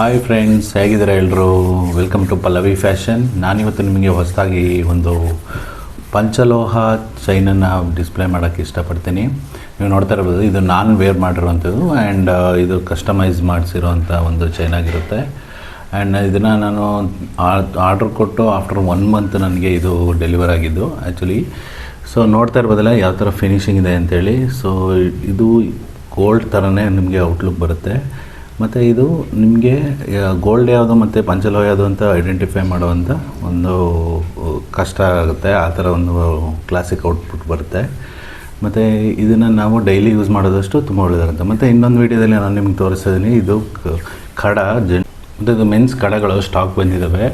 Hi friends ಹೇಗಿದ್ದಾರೆ ಎಲ್ಲರೂ welcome to Pallavi fashion ನಾನಿವತ್ತು ನಿಮಗೆ ಹೊಸದಾಗಿ ಒಂದು ಪಂಚಲೋಹ ಚೈನನ್ನು ಡಿಸ್ಪ್ಲೇ ಮಾಡೋಕ್ಕೆ ಇಷ್ಟಪಡ್ತೀನಿ. ನೀವು ನೋಡ್ತಾ ಇರ್ಬೋದು, ಇದು ನಾನು ವೇರ್ ಮಾಡಿರುವಂಥದ್ದು ಆ್ಯಂಡ್ ಇದು ಕಸ್ಟಮೈಸ್ ಮಾಡಿಸಿರುವಂಥ ಒಂದು ಚೈನ್ ಆಗಿರುತ್ತೆ. ಆ್ಯಂಡ್ ಇದನ್ನು ನಾನು ಆರ್ಡ್ರ್ ಕೊಟ್ಟು ಆಫ್ಟರ್ ಒನ್ ಮಂತ್ ನನಗೆ ಇದು ಡೆಲಿವರ್ ಆಗಿದ್ದು ಆ್ಯಕ್ಚುಲಿ ಸೊ ನೋಡ್ತಾ ಇರ್ಬೋದಲ್ಲ, ಯಾವ ಥರ ಫಿನಿಶಿಂಗ್ ಇದೆ ಅಂತೇಳಿ. ಸೊ ಇದು ಗೋಲ್ಡ್ ಥರನೇ ನಿಮಗೆ ಔಟ್ಲುಕ್ ಬರುತ್ತೆ. ಮತ್ತು ಇದು ನಿಮಗೆ ಗೋಲ್ಡ್ ಯಾವುದು ಮತ್ತು ಪಂಚಲೋ ಯಾವುದು ಅಂತ ಐಡೆಂಟಿಫೈ ಮಾಡುವಂಥ ಒಂದು ಕಷ್ಟ ಆಗುತ್ತೆ. ಆ ಥರ ಒಂದು ಕ್ಲಾಸಿಕ್ ಔಟ್ಪುಟ್ ಬರುತ್ತೆ. ಮತ್ತು ಇದನ್ನು ನಾವು ಡೈಲಿ ಯೂಸ್ ಮಾಡೋದಷ್ಟು ತುಂಬ ಒಳ್ಳೆಯದಾಗುತ್ತೆ ಮತ್ತು ಇನ್ನೊಂದು ವೀಡಿಯೋದಲ್ಲಿ ನಾನು ನಿಮ್ಗೆ ತೋರಿಸಿದ್ದೀನಿ ಇದು ಕಡ ಜೆನ್ ಮತ್ತು ಇದು ಮೆನ್ಸ್ ಕಡಗಳು ಸ್ಟಾಕ್ ಬಂದಿದ್ದಾವೆ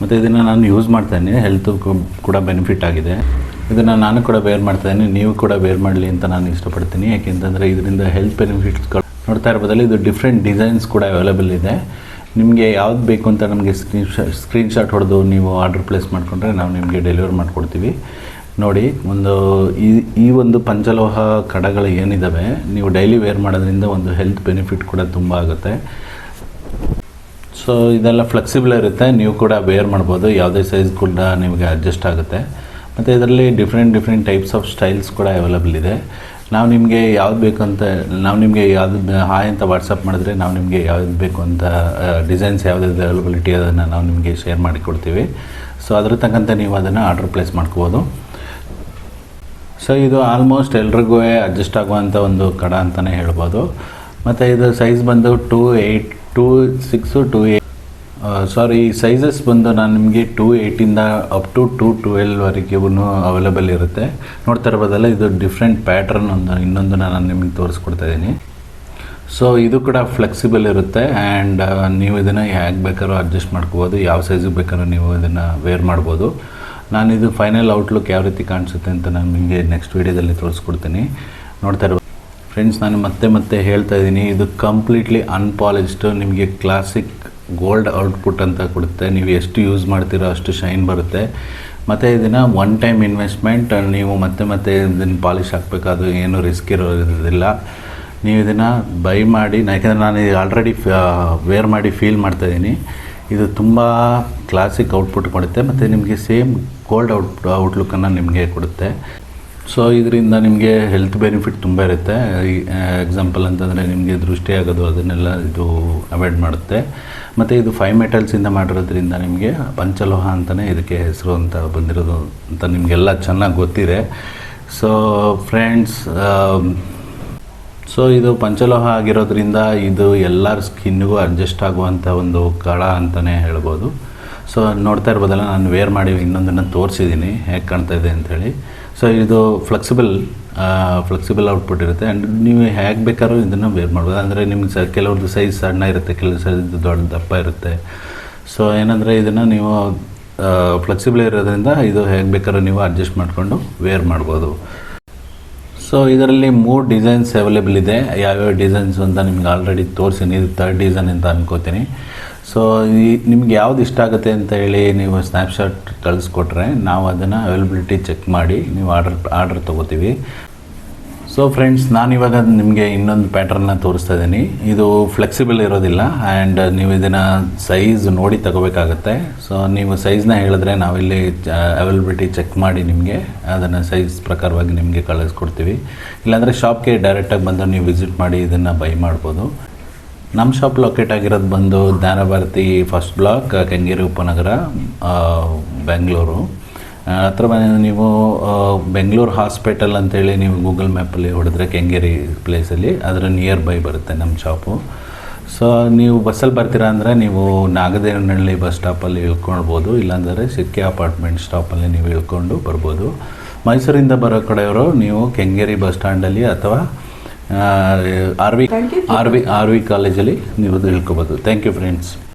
ಮತ್ತು ಇದನ್ನು ನಾನು ಯೂಸ್ ಮಾಡ್ತಾಯಿದ್ದೀನಿ ಹೆಲ್ತ್ ಕೂಡ ಬೆನಿಫಿಟ್ ಆಗಿದೆ. ಇದನ್ನು ನಾನು ಕೂಡ ಬೇರ್ ಮಾಡ್ತಾಯಿದ್ದೀನಿ ನೀವು ಕೂಡ ಬೇರ್ ಮಾಡಲಿ ಅಂತ ನಾನು ಇಷ್ಟಪಡ್ತೀನಿ. ಯಾಕೆಂತಂದರೆ ಇದರಿಂದ ಹೆಲ್ತ್ ಬೆನಿಫಿಟ್ಸ್ಗಳು ನೋಡ್ತಾ ಇರ್ಬೋದಲ್ಲ ಇದು ಡಿಫ್ರೆಂಟ್ ಡಿಸೈನ್ಸ್ ಕೂಡ ಅವೈಲೇಬಲ್ ಇದೆ. ನಿಮಗೆ ಯಾವ್ದು ಬೇಕು ಅಂತ ನಮಗೆ ಸ್ಕ್ರೀನ್ ಸ್ಕ್ರೀನ್ ಶಾಟ್ ಹೊಡೆದು ನೀವು ಆರ್ಡರ್ ಪ್ಲೇಸ್ ಮಾಡಿಕೊಂಡ್ರೆ ನಾವು ನಿಮಗೆ ಡೆಲಿವರ್ ಮಾಡಿಕೊಡ್ತೀವಿ. ನೋಡಿ, ಒಂದು ಈ ಈ ಒಂದು ಪಂಚಲೋಹ ಕಡಗಳು ಏನಿದ್ದಾವೆ ನೀವು ಡೈಲಿ ವೇರ್ ಮಾಡೋದ್ರಿಂದ ಒಂದು ಹೆಲ್ತ್ ಬೆನಿಫಿಟ್ ಕೂಡ ತುಂಬ ಆಗುತ್ತೆ. ಸೊ ಇದೆಲ್ಲ ಫ್ಲೆಕ್ಸಿಬಲ್ ಇರುತ್ತೆ, ನೀವು ಕೂಡ ವೇರ್ ಮಾಡ್ಬೋದು, ಯಾವುದೇ ಸೈಜ್ ಕೂಡ ನಿಮಗೆ ಅಡ್ಜಸ್ಟ್ ಆಗುತ್ತೆ. ಮತ್ತು ಇದರಲ್ಲಿ different different types of styles ಕೂಡ ಅವೈಲಬಲ್ ಇದೆ. ನಾವು ನಿಮಗೆ ಯಾವ್ದು ಬೇಕು ಅಂತ, ನಾವು ನಿಮಗೆ ಯಾವ್ದು ಹಾಯ್ ಅಂತ ವಾಟ್ಸಪ್ ಮಾಡಿದ್ರೆ ನಾವು ನಿಮಗೆ ಯಾವ್ದು ಬೇಕು ಅಂತ ಡಿಸೈನ್ಸ್ ಯಾವುದಾದ್ರು ಅವೈಲಬಿಲಿಟಿ ಅದನ್ನು ನಾವು ನಿಮಗೆ ಶೇರ್ ಮಾಡಿಕೊಡ್ತೀವಿ. ಸೊ ಅದ್ರ ತಕ್ಕಂತೆ ನೀವು ಅದನ್ನು ಆರ್ಡರ್ ಪ್ಲೇಸ್ ಮಾಡ್ಕೋಬೋದು. ಸೊ ಇದು ಆಲ್ಮೋಸ್ಟ್ ಎಲ್ರಿಗೂ ಅಡ್ಜಸ್ಟ್ ಆಗುವಂಥ ಒಂದು ಕಡ ಅಂತಲೇ ಹೇಳ್ಬೋದು. ಮತ್ತು ಇದು ಸೈಜ್ ಬಂದು two eight two six two sorry sizes ಬಂದು ನಾನು ನಿಮಗೆ ಟೂ ಏಯ್ಟಿಂದ ಅಪ್ ಟು ಟೂ ಟುವೆಲ್ವರೆಗೂ ಅವೈಲೇಬಲ್ ಇರುತ್ತೆ. ನೋಡ್ತಾ ಇರ್ಬೋದಲ್ಲ, ಇದು ಡಿಫ್ರೆಂಟ್ ಪ್ಯಾಟ್ರನ್ ಒಂದು ಇನ್ನೊಂದು ನಾನು ನಿಮಗೆ ತೋರಿಸ್ಕೊಡ್ತಾ ಇದ್ದೀನಿ. ಸೊ ಇದು ಕೂಡ ಫ್ಲೆಕ್ಸಿಬಲ್ ಇರುತ್ತೆ ಆ್ಯಂಡ್ ನೀವು ಇದನ್ನು ಹೇಗೆ ಬೇಕಾದ್ರೂ ಅಡ್ಜಸ್ಟ್ ಮಾಡ್ಕೋಬೋದು, ಯಾವ ಸೈಜಿಗೆ ಬೇಕಾದ್ರೂ ನೀವು ಇದನ್ನು ವೇರ್ ಮಾಡ್ಬೋದು. ನಾನು ಇದು ಫೈನಲ್ ಔಟ್ಲುಕ್ ಯಾವ ರೀತಿ ಕಾಣಿಸುತ್ತೆ ಅಂತ ನಾನು ನಿಮಗೆ ನೆಕ್ಸ್ಟ್ ವೀಡಿಯೋದಲ್ಲಿ ತೋರಿಸ್ಕೊಡ್ತೀನಿ. ನೋಡ್ತಾ ಇರ್ಬೋದು ಫ್ರೆಂಡ್ಸ್ ನಾನು ಮತ್ತೆ ಮತ್ತೆ ಹೇಳ್ತಾ ಇದ್ದೀನಿ, ಇದು ಕಂಪ್ಲೀಟ್ಲಿ ಅನ್ಪಾಲಿಶ್ಡ್ ನಿಮಗೆ ಕ್ಲಾಸಿಕ್ ಗೋಲ್ಡ್ ಔಟ್ಪುಟ್ ಅಂತ ಕೊಡುತ್ತೆ. ನೀವು ಎಷ್ಟು ಯೂಸ್ ಮಾಡ್ತೀರೋ ಅಷ್ಟು ಶೈನ್ ಬರುತ್ತೆ. ಮತ್ತು ಇದನ್ನು ಒನ್ ಟೈಮ್ ಇನ್ವೆಸ್ಟ್ಮೆಂಟ್ ನೀವು ಮತ್ತೆ ಮತ್ತೆ ಇದನ್ನು ಪಾಲಿಶ್ ಹಾಕಬೇಕಾದ್ರು ಏನು ರಿಸ್ಕ್ ಇರೋದಿಲ್ಲ. ನೀವು ಇದನ್ನು ಬೈ ಮಾಡಿ, ಯಾಕಂದರೆ ನಾನು ಆಲ್ರೆಡಿ ವೇರ್ ಮಾಡಿ ಫೀಲ್ ಮಾಡ್ತಾಯಿದ್ದೀನಿ ಇದು ತುಂಬ ಕ್ಲಾಸಿಕ್ ಔಟ್ಪುಟ್ ಕೊಡುತ್ತೆ. ಮತ್ತು ನಿಮಗೆ ಸೇಮ್ ಗೋಲ್ಡ್ ಔಟ್ ಔಟ್ಲುಕ್ಕನ್ನು ನಿಮಗೆ ಕೊಡುತ್ತೆ. ಸೊ ಇದರಿಂದ ನಿಮಗೆ ಹೆಲ್ತ್ ಬೆನಿಫಿಟ್ ತುಂಬ ಇರುತ್ತೆ. ಎಕ್ಸಾಂಪಲ್ ಅಂತಂದರೆ ನಿಮಗೆ ದೃಷ್ಟಿಯಾಗೋದು, ಅದನ್ನೆಲ್ಲ ಇದು ಅವಾಯ್ಡ್ ಮಾಡುತ್ತೆ. ಮತ್ತು ಇದು ಫೈವ್ ಮೆಟಲ್ಸಿಂದ ಮಾಡಿರೋದ್ರಿಂದ ನಿಮಗೆ ಪಂಚಲೋಹ ಅಂತಲೇ ಇದಕ್ಕೆ ಹೆಸರು ಅಂತ ಬಂದಿರೋದು ಅಂತ ನಿಮಗೆಲ್ಲ ಚೆನ್ನಾಗಿ ಗೊತ್ತಿದೆ. ಸೊ ಫ್ರೆಂಡ್ಸ್ ಸೊ ಇದು ಪಂಚಲೋಹ ಆಗಿರೋದ್ರಿಂದ ಇದು ಎಲ್ಲರ ಸ್ಕಿನ್ನಿಗೂ ಅಡ್ಜಸ್ಟ್ ಆಗುವಂಥ ಒಂದು ಕಳ ಅಂತಲೇ ಹೇಳ್ಬೋದು. ಸೊ ನೋಡ್ತಾ ಇರ್ಬೋದಲ್ಲ, ನಾನು ವೇರ್ ಮಾಡಿ ಇನ್ನೊಂದನ್ನು ತೋರಿಸಿದ್ದೀನಿ, ಹೇಗೆ ಕಾಣ್ತಾ ಇದೆ ಅಂಥೇಳಿ ಸೊ ಇದು ಫ್ಲೆಕ್ಸಿಬಲ್ ಫ್ಲೆಕ್ಸಿಬಲ್ ಔಟ್ಪುಟ್ ಇರುತ್ತೆ. ಆ್ಯಂಡ್ ನೀವು ಹೇಗೆ ಬೇಕಾದ್ರೂ ಇದನ್ನು ವೇರ್ ಮಾಡ್ಬೋದು. ಅಂದರೆ ನಿಮ್ಗೆ ಸ, ಕೆಲವ್ರದ್ದು ಸೈಜ್ ಸಣ್ಣ ಇರುತ್ತೆ ಕೆಲವು ಸೈಜ್ ದೊಡ್ಡ ದಪ್ಪ ಇರುತ್ತೆ. ಸೊ ಏನಂದರೆ ಇದನ್ನು ನೀವು ಫ್ಲೆಕ್ಸಿಬಲ್ ಇರೋದ್ರಿಂದ ಇದು ಹೇಗೆ ಬೇಕಾದ್ರೂ ನೀವು ಅಡ್ಜಸ್ಟ್ ಮಾಡಿಕೊಂಡು ವೇರ್ ಮಾಡ್ಬೋದು. ಸೊ ಇದರಲ್ಲಿ ಮೂರು ಡಿಸೈನ್ಸ್ ಅವೈಲೇಬಲ್ ಇದೆ. ಯಾವ್ಯಾವ ಡಿಸೈನ್ಸ್ ಅಂತ ನಿಮ್ಗೆ ಆಲ್ರೆಡಿ ತೋರಿಸಿನಿ. ಇದು ತರ್ಡ್ ಡಿಸೈನ್ ಅಂತ ಅನ್ಕೋತೀನಿ. ಸೊ ಈ ನಿಮ್ಗೆ ಯಾವ್ದು ಇಷ್ಟ ಆಗುತ್ತೆ ಅಂತ ಹೇಳಿ ನೀವು ಸ್ನ್ಯಾಪ್ಶಾಟ್ ಕಳಿಸ್ಕೊಟ್ರೆ ನಾವು ಅದನ್ನು ಅವೈಲಬಿಲಿಟಿ ಚೆಕ್ ಮಾಡಿ ನೀವು ಆರ್ಡರ್ ಆರ್ಡರ್ ತೊಗೋತೀವಿ. ಸೊ ಫ್ರೆಂಡ್ಸ್ ನಾನಿವಾಗ ನಿಮಗೆ ಇನ್ನೊಂದು ಪ್ಯಾಟ್ರನ್ನ ತೋರಿಸ್ತಾ ಇದ್ದೀನಿ. ಇದು ಫ್ಲೆಕ್ಸಿಬಲ್ ಇರೋದಿಲ್ಲ ಆ್ಯಂಡ್ ನೀವು ಇದನ್ನು ಸೈಜ್ ನೋಡಿ ತಗೋಬೇಕಾಗತ್ತೆ. ಸೊ ನೀವು ಸೈಜ್ನ ಹೇಳಿದ್ರೆ ನಾವಿಲ್ಲಿ ಅವೈಲಬಿಲಿಟಿ ಚೆಕ್ ಮಾಡಿ ನಿಮಗೆ ಅದನ್ನು ಸೈಜ್ ಪ್ರಕಾರವಾಗಿ ನಿಮಗೆ ಕಳಿಸ್ಕೊಡ್ತೀವಿ. ಇಲ್ಲಾಂದರೆ ಶಾಪ್ಗೆ ಡೈರೆಕ್ಟಾಗಿ ಬಂದು ನೀವು ವಿಸಿಟ್ ಮಾಡಿ ಇದನ್ನು ಬೈ ಮಾಡ್ಬೋದು. ನಮ್ಮ ಶಾಪ್ ಲೊಕೇಟ್ ಆಗಿರೋದು ಬಂದು ಜ್ಞಾನಭಾರತಿ ಫಸ್ಟ್ ಬ್ಲಾಕ್ ಕೆಂಗೇರಿ ಉಪನಗರ ಬೆಂಗಳೂರು. ಹತ್ರ ಬಂದು ನೀವು ಬೆಂಗಳೂರು ಹಾಸ್ಪಿಟಲ್ ಅಂತೇಳಿ ನೀವು ಗೂಗಲ್ ಮ್ಯಾಪಲ್ಲಿ ಹೊಡೆದ್ರೆ ಕೆಂಗೇರಿ ಪ್ಲೇಸಲ್ಲಿ ಅದರ ನಿಯರ್ ಬೈ ಬರುತ್ತೆ ನಮ್ಮ ಶಾಪು. ಸೊ ನೀವು ಬಸ್ಸಲ್ಲಿ ಬರ್ತೀರಾ ಅಂದರೆ ನೀವು ನಾಗದೇವನಹಳ್ಳಿ ಬಸ್ ಸ್ಟಾಪಲ್ಲಿ ಇಳ್ಕೊಳ್ಬೋದು ಇಲ್ಲಾಂದರೆ ಸಿಕ್ಕಿ ಅಪಾರ್ಟ್ಮೆಂಟ್ ಸ್ಟಾಪಲ್ಲಿ ನೀವು ಇಳ್ಕೊಂಡು ಬರ್ಬೋದು. ಮೈಸೂರಿಂದ ಬರೋ ಕಡೆಯವರು ನೀವು ಕೆಂಗೇರಿ ಬಸ್ ಸ್ಟ್ಯಾಂಡಲ್ಲಿ ಅಥವಾ R V R V R V ಕಾಲೇಜಲ್ಲಿ ನೀವು ಇಳ್ಕೊಬೋದು. Thank you friends